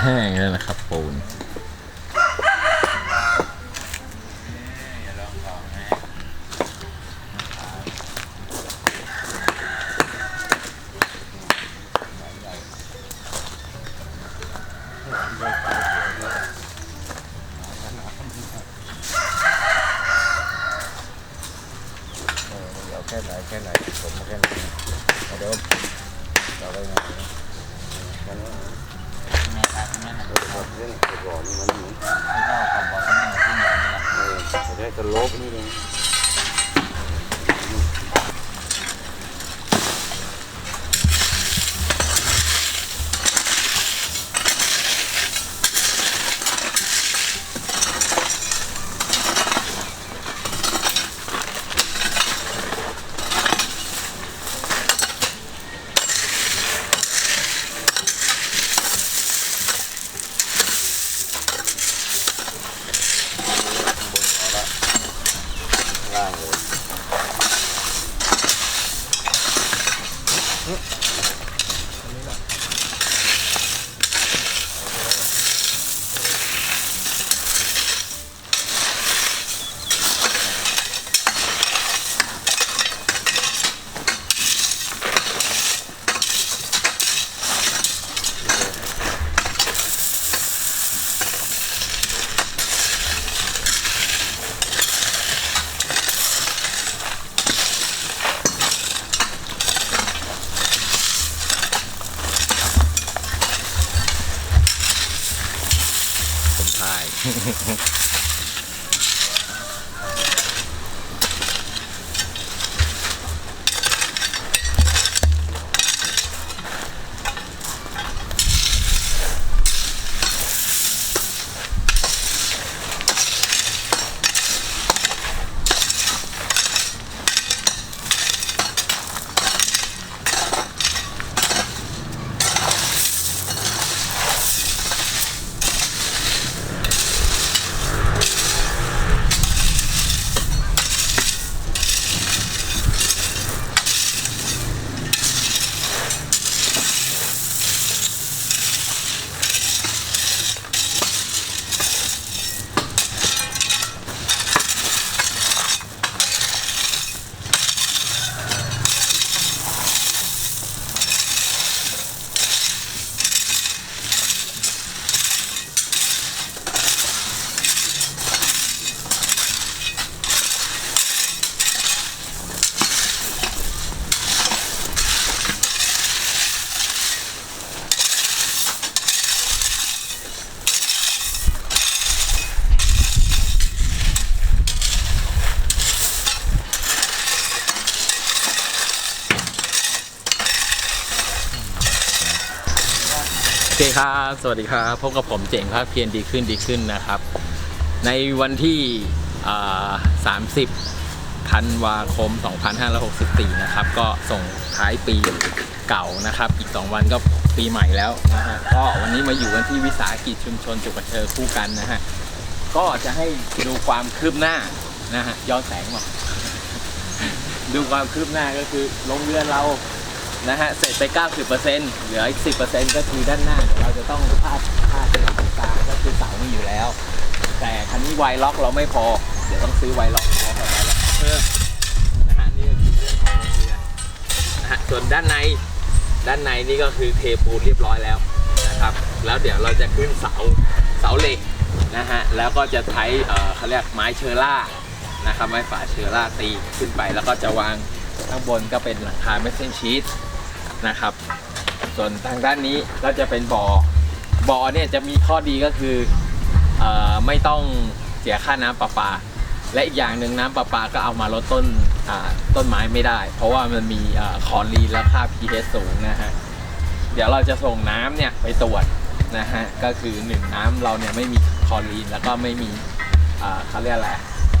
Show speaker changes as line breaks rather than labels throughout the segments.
แห้งแล้วนะครับปูน
อย่าลองของนะเออเอาแค่ไหนแค่ไหนผมเอาแค่ไหนเอาเดี๋ยวเอาไปไหนกันวะ
แม่ครับแม่นะ
เออแบบเรื่องกระบอกนี่มันเหมือน
ที่เราขอบบอกแม่ที่เหนือนี่แหละ
เออ จะได้กระลบนี่เอง
Mm-hmm. ครับ สวัสดีครับ พบกับผมเจ๋งภาพเพียรดีขึ้นดีขึ้นนะครับ ในวันที่ 30 ธันวาคม 2564 นะครับ ก็ส่งท้ายปีเก่านะครับ อีก 2 วันก็ปีใหม่แล้วนะฮะ ก็วันนี้มาอยู่กันที่วิสาหกิจชุมชนจุกกระเชอคู่กันนะฮะ ก็จะให้ดูความคืบหน้านะฮะ ย้อนแสงหน่อยดูความคืบหน้าก็คือโรงเรือนเรา นะฮะเสร็จไป 90%เหลืออีก 10%ก็คือด้านหน้าเดี๋ยวเราจะต้องพาดพาดเป็นตรงกลางก็คือเสามีอยู่แล้ว แต่คันนี้ไวล็อกเราไม่พอ เดี๋ยวต้องซื้อไวล็อกพอกับไวล็อกเพิ่มนะฮะนี่ก็คือเรื่องของโรงเรือนนะฮะส่วนด้านในด้านในนี่ก็คือเทปูนเรียบร้อยแล้วนะครับ แล้วเดี๋ยวเราจะขึ้นเสาเสาเหล็กนะฮะแล้วก็จะใช้เอ่อเขาเรียกไม้เชอร่านะครับไม้ฝาเชอร่าตีขึ้นไปแล้วก็จะวางข้างบนก็เป็นหลังคาเมสเซนชีต นะครับ ส่วนทางด้านนี้ก็จะเป็นบ่อบ่อเนี่ยจะมีข้อดีก็คืออไม่ต้องเสียค่าน้ำประปา และอีกอย่างหนึ่งน้ำประปาก็เอามาลดต้นต้นไม้ไม่ได้ เพราะว่ามันมีอคลอรีนและค่า pH สูงนะฮะเดี๋ยวเราจะส่งน้ำเนี่ยไปตรวจนะฮะก็คือหนึ่งน้ำเราเนี่ยไม่มีคอรีนแล้วก็ไม่มีเขาเรียกอะไร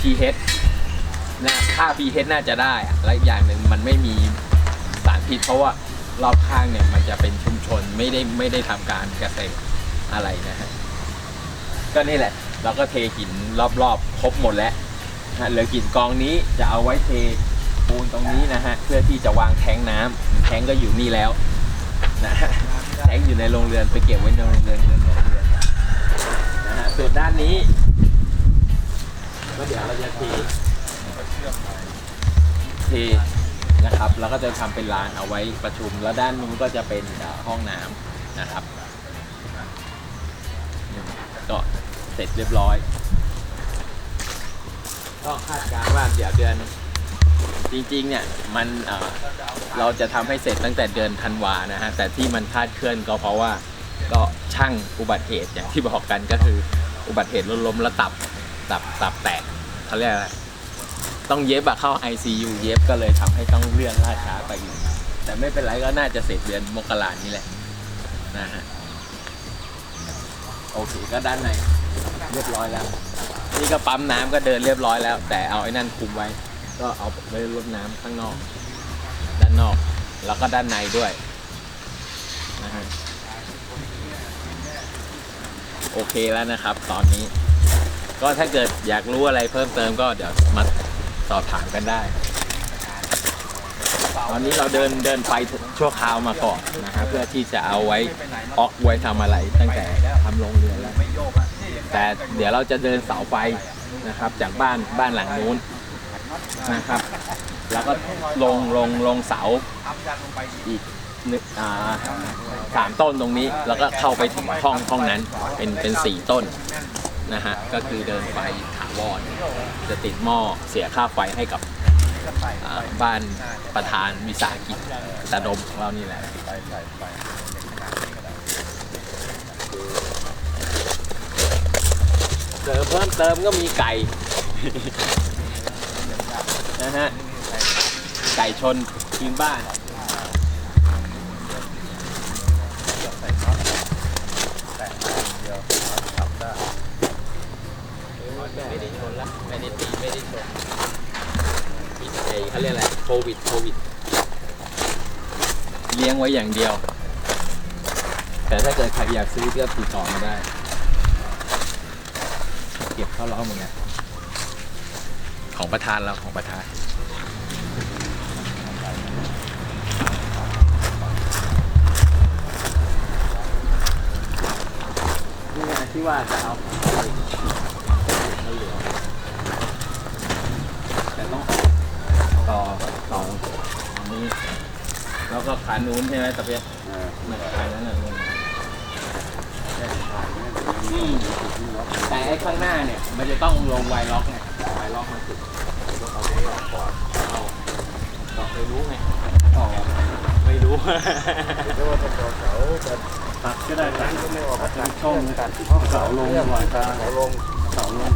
pH นะค่า pH น่าจะได้ และอีกอย่างหนึ่งมันไม่มีสารพิษเพราะว่า รอบข้างเนี่ยมันจะเป็นชุมชนไม่ได้ไม่ได้ทำการเกษตรอะไรนะฮะก็นี่แหละ เราก็เทหินรอบๆครบหมดแล้วนะฮะเหลือหินกองนี้จะเอาไว้เทปูนตรงนี้นะฮะเพื่อที่จะวางแทงน้ำแทงก็อยู่นี่แล้วนะฮะแทงอยู่ในโรงเรือนไปเก็บไว้ในโรงเรือนในโรงเรือนนะฮะส่วนด้านนี้ก็เดี๋ยวเราจะเทเท นะครับ แล้วก็จะทำเป็นลานเอาไว้ประชุม แล้วด้านนู้นก็จะเป็นห้องน้ำนะครับก็เสร็จเรียบร้อย ก็คาดการณ์ว่าเดี๋ยวเดือนจริงๆเนี่ยมันเเราจะทำให้เสร็จตั้งแต่เดือนธันวานะฮะแต่ที่มันคาดเคลื่อนก็เพราะว่าก็ช่างอุบัติเหตุอย่างที่บอกกันก็คืออุบัติเหตุรถล้มแล้วตับตับตับแตกเขาเรียกอะไร ต้องเย็บอะเข้า ICU เย็บก็เลยทำให้ต้องเลื่อนล่าช้าไปอยู่แต่ไม่เป็นไรก็น่าจะเสร็จเดือนมกรานี่แหละนะฮะโอเคก็ด้านในเรียบร้อยแล้ว นี่ก็ปั๊มน้ำก็เดินเรียบร้อยแล้ว แต่เอาไอ้นั่นคุมไว้ ก็เอาไปรดน้ำข้างนอก ด้านนอกแล้วก็ด้านในด้วยนะฮะโอเคแล้วนะครับ ตอนนี้ ก็ถ้าเกิดอยากรู้อะไรเพิ่มเติมก็เดี๋ยวมา สอบถามกันได้ ตอนนี้เราเดินเดินไปชั่วคราวมาก่อนนะฮะเพื่อที่จะเอาไว้ออกไว้ทำอะไรตั้งแต่ทำโรงเรือนแล้วแต่เดี๋ยวเราจะเดินเสาไฟนะครับ จากบ้านบ้านหลังนู้นนะครับ แล้วก็ลงลงลงเสาอีกหนึ่งอ่าสามต้นตรงนี้แล้วก็เข้าไปถึงห้องห้องนั้นเป็นเป็นสี่ต้นนะฮะก็คือเดินไฟถาวรจะติดหม้อเสียค่าไฟให้กับอ่าบ้านประธานวิสาหกิจตาดมของเรานี่แหละ เสริมเพิ่มเติมก็มีไก่ นะฮะ ไก่ชนพื้นบ้าน ไม่ได้ชนละไม่ได้ตีไม่ได้ชนปิดไอ้เขาเรียกอะไรโควิดโควิด เลี้ยงไว้อย่างเดียว แต่ถ้าเกิดใครอยากซื้อก็ติดต่อมาได้ เก็บเข้าล้อมึงไงของประธานเราของประธานนี่ไงที่ว่าจะเอามัน เหลือแต่ต้องต่อต่ออันนี้แล้วก็ขานู้นใช่ไหมตะเพีย
เออ
เหมือนขานั้นน่ะ
อืม
แต่ไอ้ข้างหน้าเนี่ย มันจะต้องลงไวล็อกไงไวล็อกมันติด
ต้องเอาไปออกก่อน
เอาต่อไม่รู้ไงต่อไม่รู้
เพราะว่าถ้าต่อเสา
ตัดก็ได้นะ
ก็ไม่ออกตัด
ช่อง
ตัด
เสาลงระหว่างกลา
เสาลง
วาง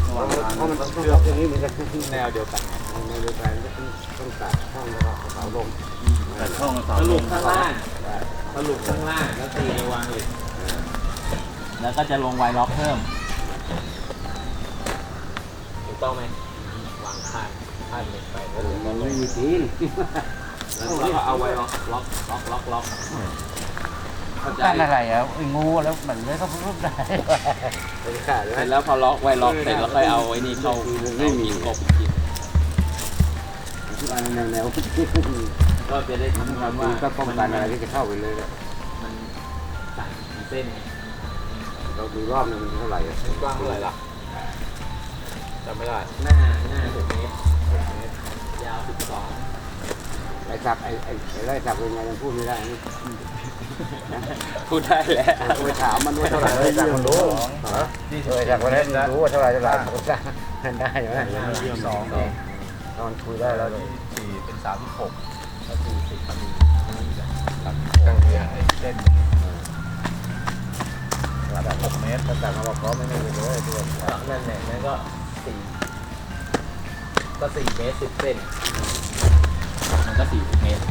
เพราะมันต้องทำอย่างนี้มันจะขึ้น
แนวเดียวกันไง
ในเดียวกันก็ต้องต้องตัดช่องแล้วก็เสาลง
ตัดช่องเสา
ส
ล
รุ
ง
ปข้างล่างสรุปข้างล่างแล้วตีในวางอีกแล้วก็จะลงไวล็อกเพิ่มถูกต้องไหมวางคาดคาดเหล็กไปแล้ว
มันไม่มีทีน
แล้วก็เอาไวล็อกล็อกล็อกล็อกล็อก เข้าใจ
ตั้นอะไรอะไอ้งูแล้วเหมือนเลยก็พูดได้
ไม่ได้ขาด
เส
แล้
ร็
ว
จแล้วพอล็อกไว้ล็อกเสร็จแล้วค่อยเอาไอ้นี่เข้า
ไม่มี
กบกิน
ทุกอันแนวแนว
ก็จะได้ทำ
ทำ
ว่า
ก็ป้องกันอะไรที่จะเข้าไปเลย
มันสั่นเส้น
เราดูรอบนึงมันเท่าไหร่อะ
กว้างเท่าไหร่ล่ะ
จำไม่ได้
หน้าหน้าหกเมตรหกเมตรยาวสิบสอง
ไอ้สักไอ้ไอ้ไอ้ไร่สักเป็นไงยังพูดไม่ได้นี่
พูดได้แหละ
ผมไปถามมันว่าเท่าไหร่ไร่สักมันรู้ฮะเออสักวันนั้นรู้ว่าเท่าไหร่เท่าไหร่ผมสักได้ไหม
สอง
ตอนคุยได้แล้ว
สี่เป็นสามสิบหก
ก็สี่สิบพอดี
ตั้งเนี่ยเส้น
ระดับหกเมตรถ้าสักมาบอกเขาไม่ได้เลยด้วยตัว
นั่นแหละนั่นก็สี่ก็สี่เมตรสิบเส้นมัน ก็สี่สิบเมตร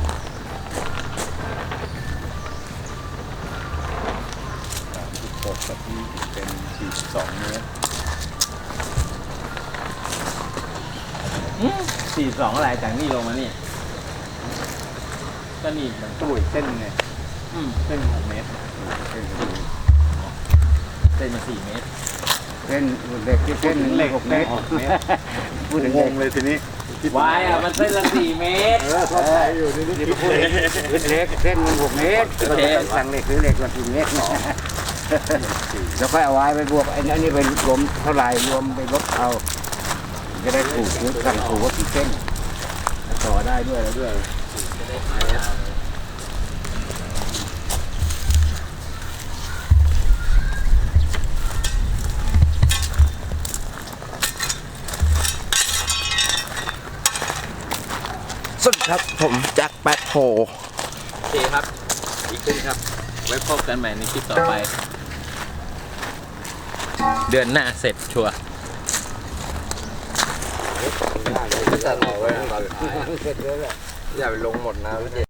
หกกับที่เป็นสี่สิบสองเมตร
สี่สองอะไรจากนี่ลงมานี่ก็นี่มัน
ตู้อีกเส้นไง
อืม
เส้นหกเมตร
เส้นมาสี่เมตร
เส้นเด็กที่เส้นหนึ่ง
เหล็ก
หกเมตร
หกเมตร
พูดถึง
ง
เด็
ง
ก
เลยทีนี้
ท
วายอะมันเส้นละสี่เมตร
เออเขาใช้อยู่นี่นี่
นี่ก็พูดเล็กเล็กเส้นมันหกเมตรก็ต้องสั่งเหล็กหรือเหล็กละสี่เมตรแล้วค่อยเอาไว้ไปบวกไอ้นั่นนี่ไปรวมเท่าไหร่รวมไปลบเอาจะได้ถูกหรือสั่งถูกว่ากี่เส้นต่อได้ด้วยแล้วด้วย
สวัสดีครับผมแจ็คแบ็คโฮ
โอเคครับดีขึ้นครับ ไว้พบกันใหม่ในคลิปต่อไป เดือนหน้าเสร็จชัวร์
จะต่อไว้ตอนท้ายอย่าไปลงหมดนะพี่เจ